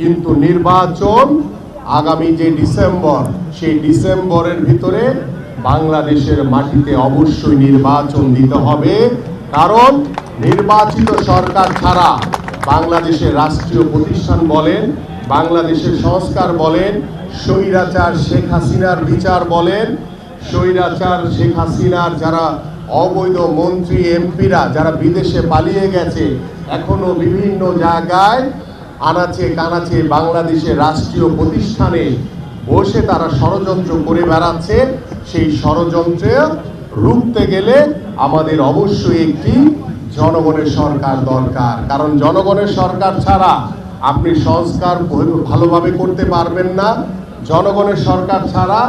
কিন্তু নির্বাচন আগামী যে ডিসেম্বর, সেই ডিসেম্বরের ভিতরে বাংলাদেশের মাটিতে অবশ্যই নির্বাচন দিতে হবে। কারণ নির্বাচিত সরকার ছাড়া বাংলাদেশের রাষ্ট্রীয় প্রতিষ্ঠান বলেন, বাংলাদেশের সংস্কার বলেন, স্বৈরাচার শেখ হাসিনার বিচার বলেন, স্বৈরাচার শেখ হাসিনার যারা অবৈধ মন্ত্রী, এমপিরা, যারা বিদেশে পালিয়ে গেছে, এখনও বিভিন্ন জায়গায় আনাচে কানাচে বাংলাদেশের রাষ্ট্রীয় প্রতিষ্ঠানে বসে তারা ষড়যন্ত্র করে বেড়াচ্ছে। সেই ষড়যন্ত্রে রুখতে গেলে আমাদের অবশ্যই একটি জনগণের সরকার দরকার। কারণ জনগণের সরকার ছাড়া আপনি সংস্কার ভালোভাবে করতে পারবেন না। জনগণের সরকার ছাড়া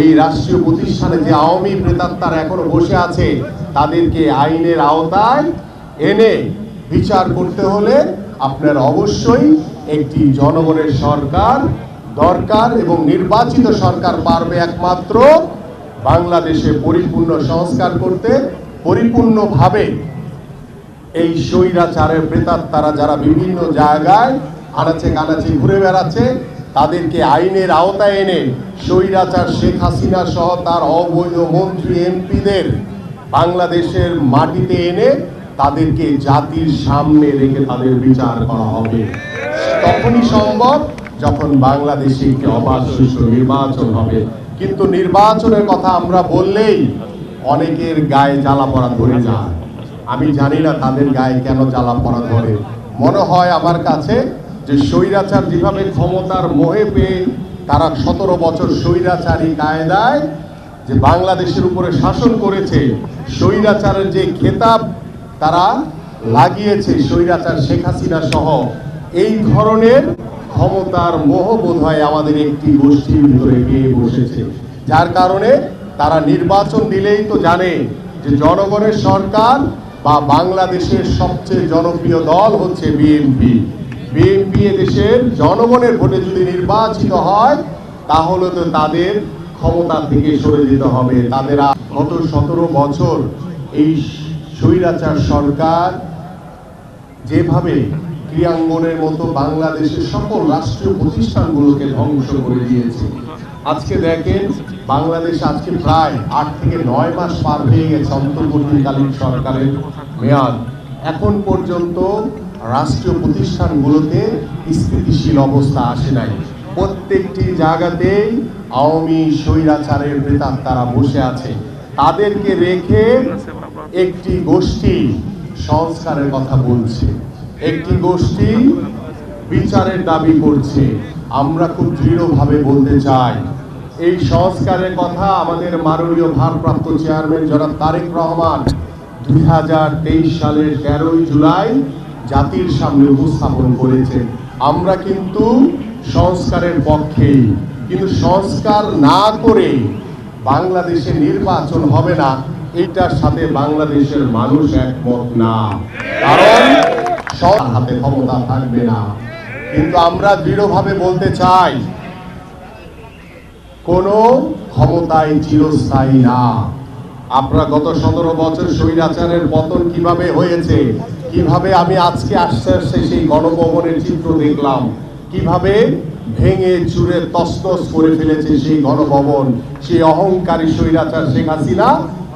এই রাষ্ট্রীয় প্রতিষ্ঠানে যে আওয়ামী প্রেতাত্মারা এখনও বসে আছে, তাদেরকে আইনের আওতায় এনে বিচার করতে হলে আপনার অবশ্যই একটি জনগণের সরকার দরকার এবং নির্বাচিত সরকার পারবে একমাত্র বাংলাদেশে পরিপূর্ণ সংস্কার করতে, পরিপূর্ণভাবে এই স্বৈরাচারের তারা যারা বিভিন্ন জায়গায় আনাচে কানাচে ঘুরে বেড়াচ্ছে, তাদেরকে আইনের আওতায় এনে স্বৈরাচার শেখ হাসিনা সহ তার অবৈধ মন্ত্রী এমপিদের বাংলাদেশের মাটিতে এনে তাদেরকে জাতির সামনে রেখে তাদের বিচার করা হবে। তখনই সম্ভব যখন বাংলাদেশে একটি অবাধ সুষ্ঠু নির্বাচন হবে। কিন্তু নির্বাচনের কথা আমরা বললেই অনেকের গায়ে জ্বালা পড়া ধরে যায়। আমি জানি না তাদের গায়ে কেন জ্বালা পড়া ধরে। মনে হয় আমার কাছে যে স্বৈরাচার যেভাবে ক্ষমতার মোহে পেয়ে তারা সতেরো বছর স্বৈরাচারী কায়দায় যে বাংলাদেশের উপরে শাসন করেছে, স্বৈরাচারের যে খেতাব তারা লাগিয়েছে স্বৈরাচার শেখ হাসিনা সহ। এই ধরনের ক্ষমতার মোহ বোধ হয় আমাদের একটি গোষ্ঠীর ভিতরে গিয়ে বসেছে। যার কারণে তারা নির্বাচন দিলেই তো জানে যে জনগণের সরকার বা বাংলাদেশের সবচেয়ে জনপ্রিয় দল হচ্ছে বিএনপি। বিএনপি দেশের জনগণের ভোটে যদি নির্বাচিত হয়, তাহলে তো তাদের ক্ষমতা থেকে সরে যেতে হবে। তাদের গত সতেরো বছর এই স্বৈরাচার সরকার যেভাবে ক্রিয়াঙ্গনের মতো বাংলাদেশের সকল রাষ্ট্রীয় প্রতিষ্ঠানগুলোকে ধ্বংস করে দিয়েছে। আজকে দেখেন, বাংলাদেশ আজকে প্রায় আট থেকে নয় মাস পার হয়ে গেছে অন্তর্বর্তীকালীন সরকারের মেয়াদ। এখন পর্যন্ত রাষ্ট্রীয় প্রতিষ্ঠানগুলোতে স্থিতিশীল অবস্থা আসে নাই। প্রত্যেকটি জায়গাতেই আওয়ামী স্বৈরাচারের প্রেতার তারা বসে আছে। তাদেরকে রেখে একটি গোষ্ঠী সংস্কারের কথা বলছে। একটি গোষ্ঠী বিচারের দাবি করছে। আমরা খুব দৃঢ়ভাবে বলতে চাই, এই সংস্কারের কথা আমাদের মাননীয় ভারপ্রাপ্ত চেয়ারম্যান জনাব তারেক রহমান দুই হাজার তেইশ সালের তেরোই জুলাই জাতির সামনে উপস্থাপন করেছেন। আমরা কিন্তু সংস্কারের পক্ষেই, কিন্তু সংস্কার না করে বাংলাদেশে নির্বাচন হবে না। এইটার সাথে বাংলাদেশের মানুষ একমত না। কারণ সব হাতে ক্ষমতা থাকবে না। কিন্তু আমরা দৃঢ়ভাবে বলতে চাই, কোনো ক্ষমতাই চিরস্থায়ী না। আপনারা গত সতেরো বছর স্বৈরাচারের পতন কীভাবে হয়েছে, কীভাবে আমি আজকে আস্তে আস্তে সেই গণভবনের চিত্র দেখলাম, কীভাবে ভেঙে চুরে তসতস করে ফেলেছে সেই গণভবন, সেই অহংকারী স্বৈরাচার শেখ হাসিনা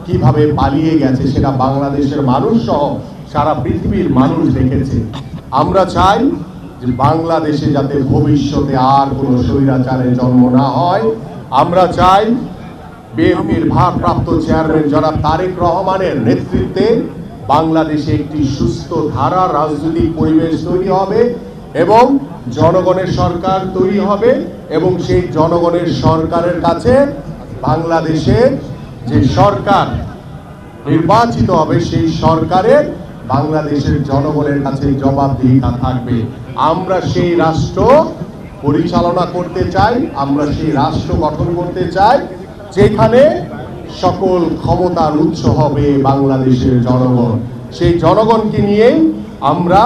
কীভাবে পালিয়ে গেছে সেটা বাংলাদেশের মানুষ সহ সারা পৃথিবীর মানুষ দেখেছে। আমরা চাই যে বাংলাদেশে যাতে ভবিষ্যতে আর কোনো স্বৈরাচারের জন্ম না হয়। আমরা চাই বিএনপির ভারপ্রাপ্ত চেয়ারম্যান জনাব তারেক রহমানের নেতৃত্বে বাংলাদেশে একটি সুস্থ ধারা রাজনৈতিক পরিবেশ তৈরি হবে এবং জনগণের সরকার তৈরি হবে এবং সেই জনগণের সরকারের কাছে বাংলাদেশের যে সরকার নির্বাচিত হবে, সেই সরকারের বাংলাদেশের জনগণের কাছে জবাবদিহিতা থাকবে। আমরা সেই রাষ্ট্র পরিচালনা করতে চাই, আমরা সেই রাষ্ট্র গঠন করতে চাই, যেখানে সকল ক্ষমতার উৎস হবে বাংলাদেশের জনগণ। সেই জনগণকে নিয়েই আমরা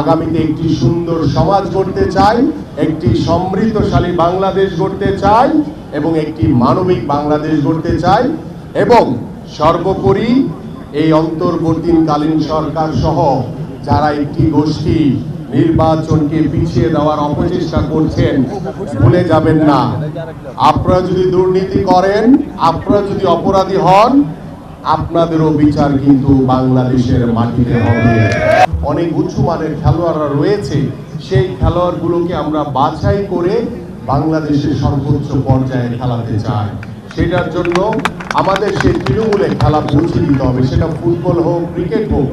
আগামীতে একটি সুন্দর সমাজ গড়তে চাই, একটি সমৃদ্ধশালী বাংলাদেশ গড়তে চাই এবং একটি মানবিক বাংলাদেশ গড়তে চাই এবং সর্বোপরি এই অন্তর্বর্তীকালীন সরকার সহ যারা একটি গোষ্ঠী নির্বাচনকে পিছিয়ে দেওয়ার অপচেষ্টা করছেন, ভুলে যাবেন না। আপনারা যদি দুর্নীতি করেন, আপনারা যদি অপরাধী হন, আপনাদেরও বিচার কিন্তু বাংলাদেশের মাটিতে হবে। অনেক উঁচু মানের খেলোয়াড়রা রয়েছে, সেই খেলোয়াড়গুলোকে আমরা বাছাই করে বাংলাদেশের সর্বোচ্চ পর্যায়ে খেলাতে চায়। সেটার জন্য আমাদের সেই তৃণমূলে খেলা পৌঁছে দিতে হবে। সেটা ফুটবল হোক, ক্রিকেট হোক।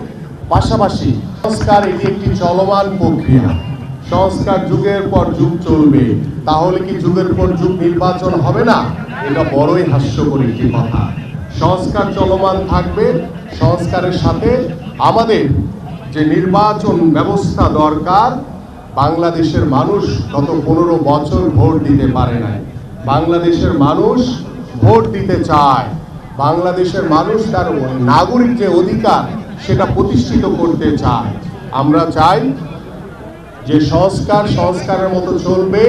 পাশাপাশি সংস্কার এটি একটি চলমান প্রক্রিয়া। সংস্কার যুগের পর যুগ চলবে। তাহলে কি যুগের পর যুগ নির্বাচন হবে না? এটা বড়ই হাস্যকর একটি কথা। সংস্কার চলমান থাকবে। সংস্কারের সাথে আমাদের যে নির্বাচন ব্যবস্থা দরকার বাংলাদেশের মানুষ গত পনেরো বছর ভোট দিতে পারে নাই। বাংলাদেশের মানুষ ভোট দিতে চায়। বাংলাদেশের মানুষ তার নাগরিক যে অধিকার, সেটা প্রতিষ্ঠিত করতে চায়। আমরা চাই যে সংস্কার সংস্কারের মতো চলবে